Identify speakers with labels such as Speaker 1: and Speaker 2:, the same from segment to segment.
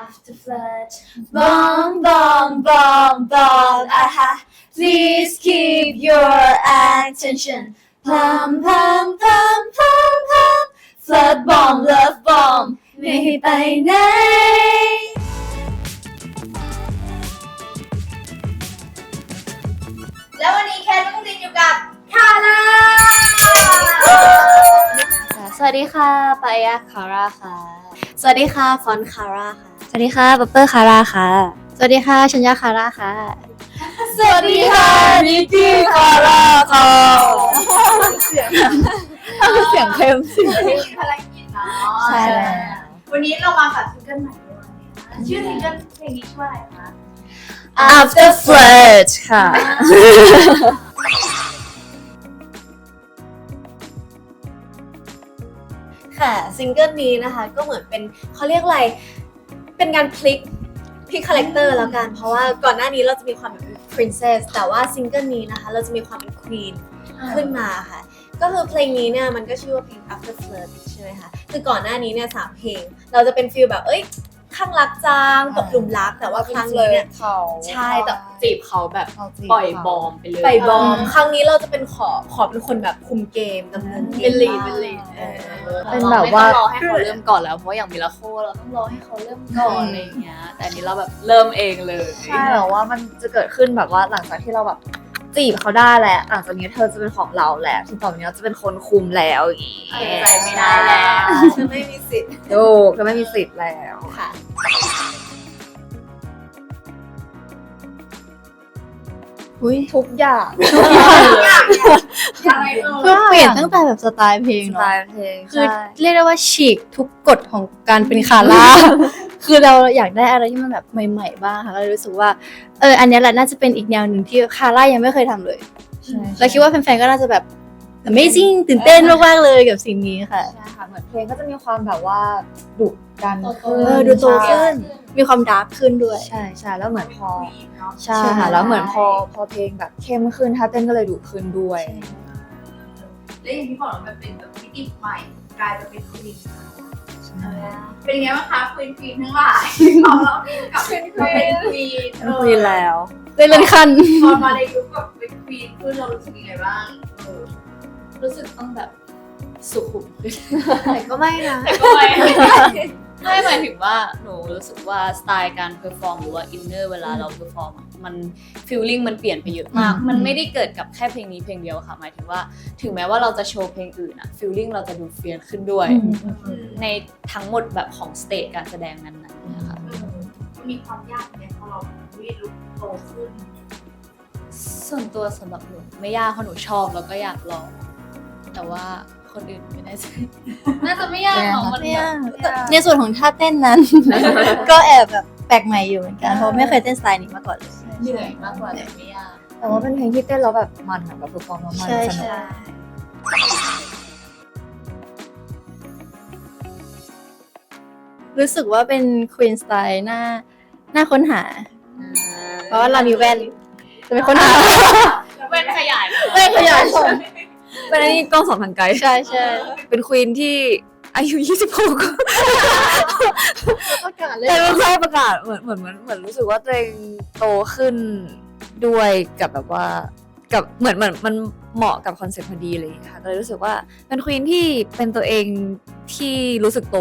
Speaker 1: After flood, bomb, bomb, bomb, bomb, aha. Please keep your attention. Plum, plum, plum, plum, plum. Flood bomb, love bomb. ไม่ให้ไปไหน
Speaker 2: แล้ววันนี้แคทต้องดินอยู่กับคาร่า
Speaker 1: สวัสดีค่ะปายาคาร่าค่ะ สวัสดีค่ะ ฟอนคาร่าค่ะ สวัสดีค่ะบัปเปอร์คาร่าค่ะ สวัสดีค่ะ ชัญญาคาร่าค่ะ สวัสดีค่ะนิกกี้คาร่าค่ะ
Speaker 2: เสียง
Speaker 1: เสียงเข้มสิ
Speaker 2: เพลงภารกิจเนาะ
Speaker 1: ใช่แล้ว
Speaker 2: วันนี้เรามากับซิงเกิลใหม่ด้วยชื่อซิงเกิลเพลงนี้ชื่ออะไรคะ
Speaker 1: After flood ค่ะ
Speaker 3: ค่ะซิงเกิลนี้นะคะก็เหมือนเป็นเขาเรียกอะไร เป็นการพลิกพลิกคาแรคเตอร์แล้วกัน เพราะว่าก่อนหน้านี้เราจะมีความเป็น princess แต่ว่าซิงเกิลนี้นะคะ เราจะมีความเป็น queen ขึ้นมาค่ะ ก็คือเพลงนี้เนี่ยมันก็ชื่อว่าเพลง after flirt ใช่ไหมคะ คือก่อนหน้านี้เนี่ยสามเพลง เราจะเป็นฟีลแบบเอ้ย ข้างรักจังตกหลุมรักแต่ว่าครั้งนี้เนี่ย
Speaker 4: เขา
Speaker 3: ใช่แต่
Speaker 5: จีบเขาแบบ
Speaker 4: เขาจี
Speaker 5: ปล่อยบอมไปเลย
Speaker 3: ไปบอมครั้งนี้เราจะเป็นขอขอเป็นคนแบบคุมเกมดำเนินเกม
Speaker 5: เป็นลีด
Speaker 3: บ้าง
Speaker 5: เป็นลีด
Speaker 3: เออ
Speaker 4: เป็นแบบว่า
Speaker 5: ไม่ต้องรอให้เขาเริ่มก่อนแล้วเพราะอย่างมิลาโคเราต้องรอให้เขาเริ่มก่อนอะไรอย่างเงี้ย แต่อันนี้เราแบบเริ่มเองเลย
Speaker 4: ใช่แต่ว่ามันจะเกิดขึ้นแบบว่าหลังจากที่เราแบบจีบเขาได้แล้วหลังจากนี้เธอจะเป็นของเราแหละที่ต่อไปนี้เราจะเป็นคนคุมแล้วอย่างงี้
Speaker 5: เออใจไม่ได้แล้ว
Speaker 3: ฉันไม่มีสิทธิ์
Speaker 4: ถูกจะไม่มีสิทธิ์แล้ว
Speaker 3: ค่ะ
Speaker 4: อุ้ยทุกอย่าง
Speaker 2: อะไรเอ่
Speaker 1: คื
Speaker 2: ย
Speaker 1: อเปลี่ยนตั้งแต่แบบสไตล์เพลง
Speaker 4: สไต
Speaker 1: เนาะ
Speaker 4: ล์เพลง
Speaker 1: คือ
Speaker 4: ใช่
Speaker 1: เรียกได้ว่าฉีกทุกกฎของการเป็นคาร่า คือเราอยากได้อะไรที่มันแบบใหม่ ๆ บ้างค่ะก็เลยรู้สึกว่าเอออันเนี้ยแหละน่าจะเป็นอีกแนวหนึ่งที่คาร่ายังไม่เคยทำเลย
Speaker 4: ใช่
Speaker 1: แล้วคิดว่าแฟนๆก็น่าจะแบบ Amazing ตื่นเต้นมากๆเลยกับสิ่งนี้ค่ะ
Speaker 4: ใช่ค่ะเหมือนเพลงก็จะมีความแบบว่าดุ ดันขึ้น
Speaker 1: เออดูโตขึ้น มีความดาร์กขึ้นด้วย
Speaker 4: ใช่ใช่แล้วเหมือนพอ
Speaker 2: เนาะ
Speaker 4: ใช่
Speaker 1: ใช่
Speaker 4: ค่ะแล้วเหมือนพอพอเพลงแบบเข้มขึ้นท่าเต้นก็เลยดุขึ้นด้วย
Speaker 2: และอย่างที่บอกว่ามันเป็นแบบมิติใหม่กลายมาเป็นควีนเป็นไงบ้างคะควีนควีนทั้งหลายของเรากับเป็นควีนควีน
Speaker 4: คุยแล้ว
Speaker 1: ได้เลื่อนขั้น
Speaker 2: พอมาในยุคแบบเป็นควีนคือเรารู้สึกยังไงบ้างเออ
Speaker 5: รู้สึกต้องแบบสุขุมขึ้น
Speaker 3: แต่ก็ไม่นะ
Speaker 5: แต่ก็ไม่ ไม่หมายถึงว่าหนูรู้สึกว่าสไตล์การเพอร์ฟอร์มหรือว่าอินเนอร์เวลาเราเพอร์ฟอร์มมันฟิลลิ่งมันเปลี่ยนไปเยอะมาก
Speaker 1: อืม
Speaker 5: มันไม่ได้เกิดกับแค่เพลงนี้เพลงเดียวค่ะ หมายถึงว่าถึงแม้ว่าเราจะโชว์เพลงอื่นอะฟิลลิ่งเราจะดูเฟียนขึ้นด้วย ในทั้งหมดแบบของสเตจการแสดงนั้นๆนะคะ
Speaker 2: เออมันมีความยากไหมพอเราวิ่งลุกโตขึ้น
Speaker 5: ส่วนตัวสำหรับหนูไม่ยากเพราะหนูชอบแล้วก็อยากลองแต่ว่า คนอื่นไม่ได้น่าจะไม่ยากหรอกมัน
Speaker 1: ไม่
Speaker 5: แบบ
Speaker 1: ยากในส่วนของท่าเต้นนั้น ก็แอบแบบแปลกใหม่อยู่เหมือนกันเพราะไม่เคยเต้นสไตล์นี้มาก่อนเลย
Speaker 5: เหนื่อยมากกว่าแต่ไม่ยาก
Speaker 4: แต่ว่าเป็นเพลงที่เต้นแล้วแบบมันอะแบบเพอร์ฟอร์มแล้วมัน
Speaker 1: ใช่
Speaker 4: สนุก
Speaker 1: ใช่รู้สึกว่าเป็นควีนสไตล์หน้าหน้าค้นหา เพราะว่าเรามีแว่นจะเป็นค้นหา
Speaker 5: เว้นขยาย
Speaker 1: แว่นขยายผล
Speaker 4: เป็นอันนี้กล้องสองทางไกล
Speaker 1: ใช่ใช่
Speaker 4: เป็นควีนที่อายุ 26
Speaker 1: ประกาศเลย
Speaker 4: แต่ไม่ใช่ประกาศเหมือนเหมือนเหมือนเหมือนรู้สึกว่าตัวเองโตขึ้นด้วยกับแบบว่ากับเหมือนเหมือนมันเหมาะกับคอนเซ็ปต์พอดีเลยค่ะก็เลยรู้สึกว่าเป็นควีนที่เป็นตัวเองที่รู้สึกโต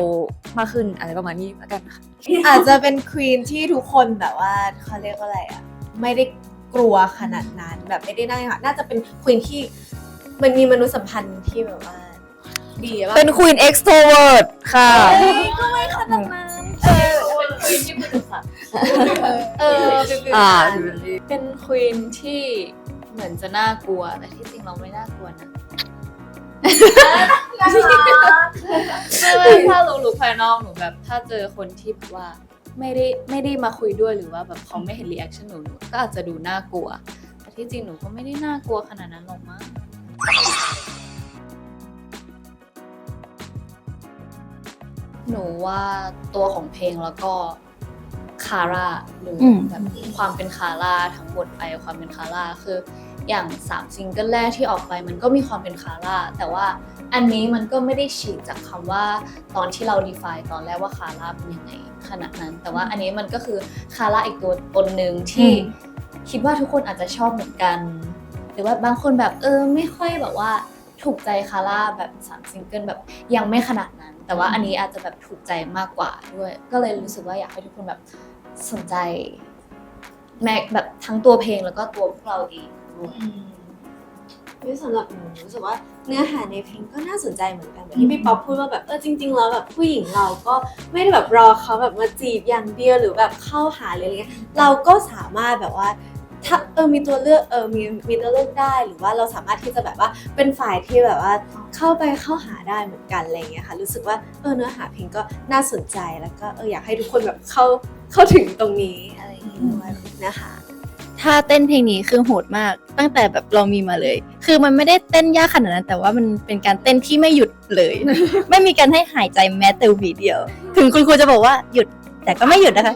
Speaker 4: มากขึ้นอะไรประมาณนี้แล้วกันค่ะ
Speaker 3: อาจจะเป็นควีนที่ทุกคนแบบว่าเขาเรียกว่าอะไรอะ ไม่ได้กลัวขนาดนั้นแบบไม่ได้น่าค่ะน่าจะเป็นควีนที่ มันมีมนุษยสัมพันธ์ที่แบบว่า ดีว่า
Speaker 4: เป็นควีนเอ็กโทรเวิร์ดค่ะ
Speaker 3: ก็ไม่ขนาดนั้น
Speaker 5: เออเป็นควีนที่เป็นสัตว์
Speaker 3: เออเป็นฟิล
Speaker 4: อ่า
Speaker 3: นั้น
Speaker 5: เป็นควีนที่เหมือนจะน่ากลัวแต่ที่จริงเราไม่น่ากลัวนะ
Speaker 2: น่ารัก
Speaker 5: ไม่ไม่ถ้าเรารู้ภายนอกหนูแบบ ถ้าเจอคนที่แบบว่าไม่ได้ไม่ได้มาคุยด้วยหรือว่าแบบเขาไม่เห็นรีแอคชั่นหนูหนูก็อาจจะดูน่ากลัว แต่ที่จริงหนูก็ไม่ได้น่ากลัวขนาดนั้นหรอกมั้ง หนูว่าตัวของเพลงแล้วก็คาร่าหรืออ
Speaker 1: ม
Speaker 5: แบบความเป็นคาร่าทั้งหมดไปความเป็นคาร่าคือ อย่างสามซิงเกิลแรกที่ออกไปมันก็มีความเป็นคาร่าแต่ว่าอันนี้มันก็ไม่ได้ฉีกจากคำว่าตอนที่เรา define ตอนแรกว่าคาร่าเป็นยังไงขนาดนั้น แต่ว่าอันนี้มันก็คือคาร่าอีกตัวตนหนึ่งที่คิดว่าทุกคนอาจจะชอบเหมือนกันห รือว่าบางคนแบบเออไม่ค่อยแบบว่าถูกใจคาร่าแบบสามซิงเกิลแบบยังไม่ขนาดนั้น แต่ว่าอันนี้อาจจะแบบถูกใจมากกว่าด้วย ก็เลยรู้สึกว่าอยากให้ทุกคนแบบสนใจแม้แบบทั้งตัวเพลงแล้วก็ตัวพวกเราเองด้วย
Speaker 3: ด้วยสำหรับหนูรู้สึกว่าเนื้อหาในเพลงก็น่าสนใจเหมือนกันแบบที่พี่ป๊อปพูดว่าแบบเออจริงๆแล้วแบบผู้หญิงเราก็ไม่ได้แบบรอเขาแบบมาจีบอย่างเดียวหรือแบบเข้าหาหรืออะไรเงี้ยเราก็สามารถแบบว่า ถ้าเออมีตัวเลือกเออมีมีตัวเลือกได้หรือว่าเราสามารถที่จะแบบว่าเป็นฝ่ายที่แบบว่าเข้าไปเข้าหาได้เหมือนกันอะไรเงี้ยค่ะ รู้สึกว่าเออเนื้อหาเพลงก็น่าสนใจแล้วก็เอออยากให้ทุกคนแบบเข้าเข้าถึงตรงนี้อะไรอย่างเงี้ยด้วยนะคะ
Speaker 1: ถ้าเต้นเพลงนี้คือโหดมากตั้งแต่แบบเรามีมาเลย คือมันไม่ได้เต้นยากขนาดนั้น แต่ว่ามันเป็นการเต้นที่ไม่หยุดเลย ไม่มีการให้หายใจแม้แต่วีเดียว ถึงคุณครูจะบอกว่าหยุดแต่ก็ไม่หยุดนะคะ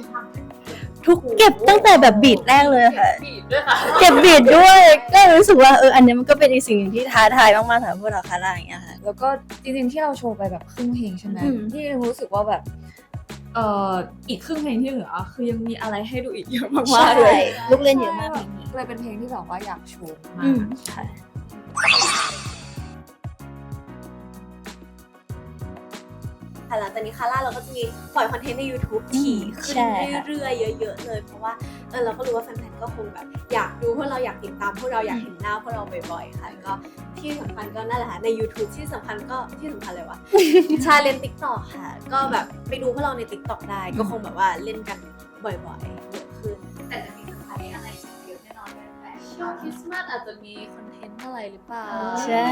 Speaker 1: ทุกเก็บตั้งแต่แบบบีดแรกเลยค่ะ
Speaker 5: บีดด้วยค่ะ
Speaker 1: เก็บบีดด้วยก็รู้สึกว่าเอออันนี้มันก็เป็นอีกสิ่งหนึ่งที่ท้าทายมากๆสำหรับพวกเราคาร่าอย่างเงี้ยค่ะ
Speaker 4: แล้วก็จริงๆที่เราโชว์ไปแบบครึ่งเพลงใช่ไหม
Speaker 1: อืม
Speaker 4: ที่ยังรู้สึกว่าแบบเอ่ออีกครึ่งเพลงที่เหลือ คือยังมีอะไรให้ดูอีกเยอะมากๆเลย
Speaker 1: ลูกเล่นเยอะมากเพลงนี้
Speaker 4: เลยเป็นเพลงที่แบบว่าอยากโชว์มา
Speaker 1: อื
Speaker 4: ก
Speaker 1: มค่ะ
Speaker 3: ค่ะหลังจากนี้คาร่าเราก็จะมีปล่อยคอนเทนต์ใน YouTube ถี่ขึ้น
Speaker 1: ใช่ค่ะ
Speaker 3: เรื่อยๆเยอะๆเลย เพราะว่าเออเราก็รู้ว่าแฟนๆก็คงแบบอยากดูพวกเราอยากติดตามพวกเราอยากเห็นหน้าพวกเราบ่อยๆค่ะก็ที่สำคัญก็นั่นแหละค่ะใน YouTube ที่สำคัญก็ที่สำคัญเลยวะชาเลนติ๊กต็อกค่ะ ก็แบบไปดูพวกเราในติ๊กต็อกได้ ก็คงแบบว่าเล่นกันบ่อยๆเยอะขึ้น
Speaker 2: แต่จะมีเซอร์ไพรส์อะไรเยอะแน่นอนเลยแต่
Speaker 5: ช่วงคริสต์มาสอาจจะมีคอนเทนต์อะไรหรือเปล่า
Speaker 1: ใช่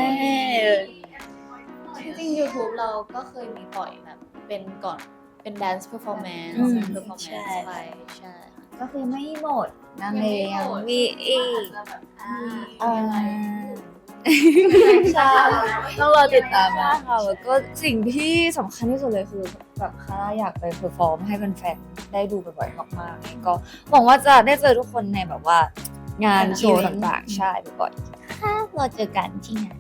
Speaker 5: จริงๆ YouTube เราก็เคยมีปล่อยแบบเป็นก่อนเป็น dance performance
Speaker 1: อืม
Speaker 5: performance
Speaker 1: ใช่
Speaker 5: ไปใช่
Speaker 4: ก็คือไม่หมดนั่น
Speaker 5: ยัง
Speaker 4: เอ
Speaker 5: ไม่
Speaker 4: ง
Speaker 5: หมด
Speaker 4: มีอีก
Speaker 5: อาจจะแบบ
Speaker 3: อ่า
Speaker 4: อ่า
Speaker 1: ใช่ต้องรอติดตาม
Speaker 4: ใช่
Speaker 1: นะ
Speaker 4: ค่ะแล้วก็สิ่งที่สำคัญที่สุดเลยคือแบบคาร่าอยากไปเพอร์ฟอร์มให้แฟนๆได้ดูบ่อยๆมากๆก็หวังว่าจะได้เจอทุกคนในแบบว่างานโชว์ต่างๆ ใช่บ่อยๆ
Speaker 1: ค่ะเราเจอกันที่งาน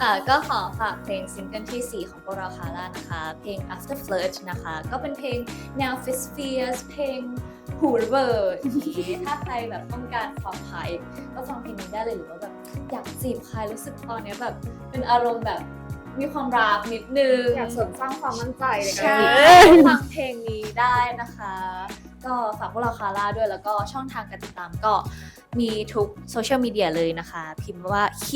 Speaker 5: ค่ะก็ขอฝากเพลงซิงเกิลที่ 4 ของพวกเราคาร่านะคะ เพลง After Flirt นะคะ ก็เป็นเพลงแนว f i s f i e r s เพลงหูระเบิดถ้าใครแบบต้องการความไฮก็ฟังเพลงนี้ได้เลยหรือว่าแบบอยากจีบใครรู้สึกตอนเนี้ยแบบ เป็นอารมณ์แบบมีความรักนิดนึง
Speaker 4: อยากเสริมสร้างความมั่นใจในการ
Speaker 5: ใช่
Speaker 4: จีบ
Speaker 5: ฟังเพลงนี้ได้นะคะ ก็ฝากพวกเราคาร่าด้วยแล้วก็ช่องทางการติดตามก็มีทุกโซเชียลมีเดียเลยนะคะ พิมพ์ว่า Q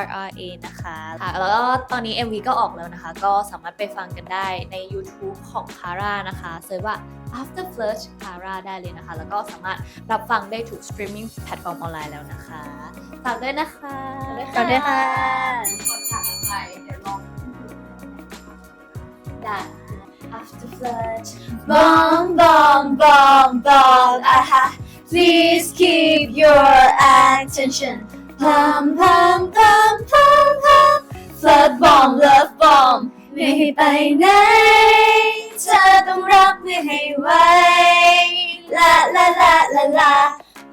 Speaker 5: R R A นะคะค่ะแล้วก็ตอนนี้ MV ก็ออกแล้วนะคะ ก็สามารถไปฟังกันได้ใน YouTube ของคาร่านะคะเซิร์ชว่า After Flirt Kara ได้เลยนะคะ แล้วก็สามารถรับฟังได้ทุกสตรีมมิ่งแพลตฟอร์มออนไลน์แล้วนะคะฝากด้วยนะคะ
Speaker 1: ขอบคุณค่ะ
Speaker 2: คนถามไปเดี๋ยวลอง
Speaker 5: ได้ After Flirt
Speaker 1: Bomb, bomb, bomb, bomb, aha. Please keep your attention. Pum, pum, pum, pum, pum. Flood bomb, love bomb. ไม่ให้ไปไหน เธอต้องรับไม่ให้ไวลาลาลาลาลา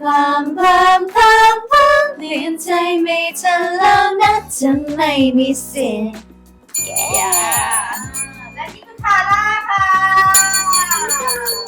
Speaker 1: พามพามพามพามเปลี่ยนใจไม่ทันแล้วนะจะไม่มีสิทธิ์
Speaker 2: แ ละนี่คือคาร่าค่ะ